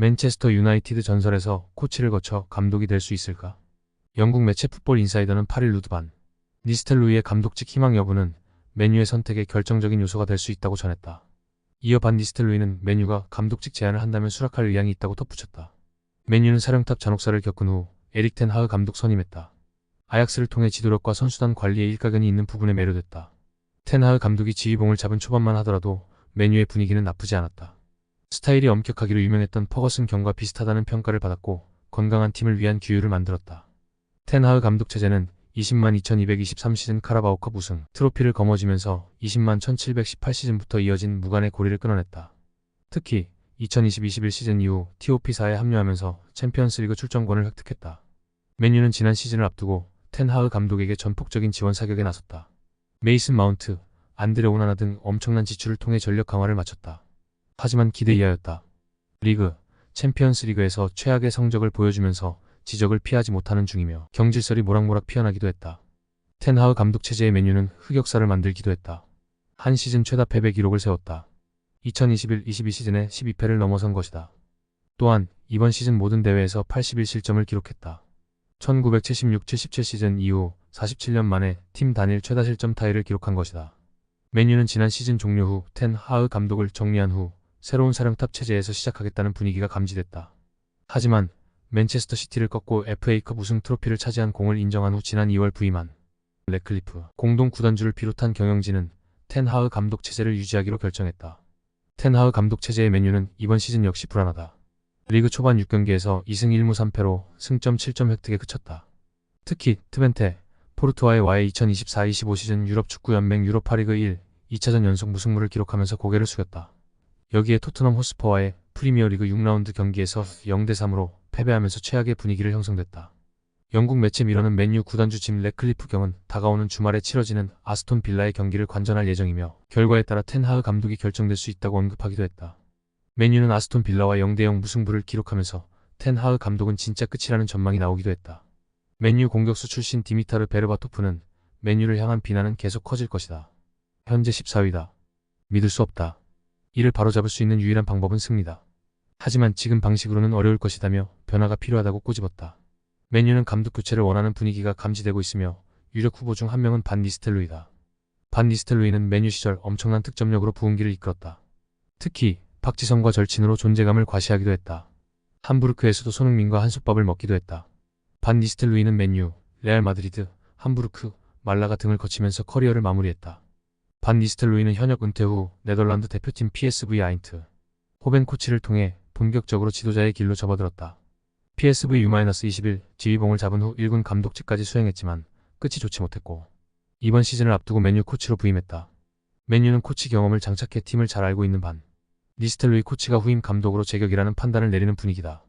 맨체스터 유나이티드 전설에서 코치를 거쳐 감독이 될 수 있을까? 영국 매체 풋볼 인사이더는 8일 루드반 니스텔루이의 감독직 희망 여부는 메뉴의 선택에 결정적인 요소가 될 수 있다고 전했다. 이어 반 니스텔루이는 메뉴가 감독직 제안을 한다면 수락할 의향이 있다고 덧붙였다. 메뉴는 사령탑 잔혹사를 겪은 후 에릭 텐 하흐 감독 선임했다. 아약스를 통해 지도력과 선수단 관리에 일가견이 있는 부분에 매료됐다. 텐 하흐 감독이 지휘봉을 잡은 초반만 하더라도 메뉴의 분위기는 나쁘지 않았다. 스타일이 엄격하기로 유명했던 퍼거슨 경과 비슷하다는 평가를 받았고 건강한 팀을 위한 기율을 만들었다. 텐 하흐 감독 체제는 20만 2223 시즌 카라바오컵 우승 트로피를 거머쥐면서 20만 1718 시즌부터 이어진 무관의 고리를 끊어냈다. 특히 2020-21 시즌 이후 TOP사에 합류하면서 챔피언스리그 출전권을 획득했다. 메뉴는 지난 시즌을 앞두고 텐 하흐 감독에게 전폭적인 지원 사격에 나섰다. 메이슨 마운트, 안드레 오나나 등 엄청난 지출을 통해 전력 강화를 마쳤다. 하지만 기대 이하였다. 리그, 챔피언스 리그에서 최악의 성적을 보여주면서 지적을 피하지 못하는 중이며 경질설이 모락모락 피어나기도 했다. 텐하흐 감독 체제의 메뉴는 흑역사를 만들기도 했다. 한 시즌 최다 패배 기록을 세웠다. 2021-22 시즌에 12패를 넘어선 것이다. 또한 이번 시즌 모든 대회에서 81실점을 기록했다. 1976-77 시즌 이후 47년 만에 팀 단일 최다 실점 타이를 기록한 것이다. 메뉴는 지난 시즌 종료 후 텐 하흐 감독을 정리한 후 새로운 사령탑 체제에서 시작하겠다는 분위기가 감지됐다. 하지만 맨체스터 시티를 꺾고 FA컵 우승 트로피를 차지한 공을 인정한 후 지난 2월 부임한 레클리프 공동 구단주를 비롯한 경영진은 텐 하흐 감독 체제를 유지하기로 결정했다. 텐 하흐 감독 체제의 메뉴는 이번 시즌 역시 불안하다. 리그 초반 6경기에서 2승 1무 3패로 승점 7점 획득에 그쳤다. 특히 트벤테, 포르투아의 와의 2024-25 시즌 유럽 축구 연맹 유로파리그 1, 2차전 연속 무승부를 기록하면서 고개를 숙였다. 여기에 토트넘 호스퍼와의 프리미어리그 6라운드 경기에서 0대3으로 패배하면서 최악의 분위기를 형성됐다. 영국 매체 미러는 맨유 구단주 짐 레클리프 경은 다가오는 주말에 치러지는 아스톤 빌라의 경기를 관전할 예정이며 결과에 따라 텐하흐 감독이 결정될 수 있다고 언급하기도 했다. 맨유는 아스톤 빌라와 0대0 무승부를 기록하면서 텐하흐 감독은 진짜 끝이라는 전망이 나오기도 했다. 맨유 공격수 출신 디미타르 베르바토프는 맨유를 향한 비난은 계속 커질 것이다. 현재 14위다. 믿을 수 없다. 이를 바로잡을 수 있는 유일한 방법은 승리다. 하지만 지금 방식으로는 어려울 것이다며 변화가 필요하다고 꼬집었다. 맨유는 감독 교체를 원하는 분위기가 감지되고 있으며 유력 후보 중 한 명은 반 니스텔루이다. 반 니스텔루이는 맨유 시절 엄청난 득점력으로 부흥기를 이끌었다. 특히 박지성과 절친으로 존재감을 과시하기도 했다. 함부르크에서도 손흥민과 한솥밥을 먹기도 했다. 반 니스텔루이는 맨유, 레알 마드리드, 함부르크, 말라가 등을 거치면서 커리어를 마무리했다. 반 니스텔로이는 현역 은퇴 후 네덜란드 대표팀 PSV 아인트 호벤 코치를 통해 본격적으로 지도자의 길로 접어들었다. PSV U-21 지휘봉을 잡은 후 1군 감독직까지 수행했지만 끝이 좋지 못했고 이번 시즌을 앞두고 맨유 코치로 부임했다. 맨유는 코치 경험을 장착해 팀을 잘 알고 있는 반 니스텔로이 코치가 후임 감독으로 제격이라는 판단을 내리는 분위기다.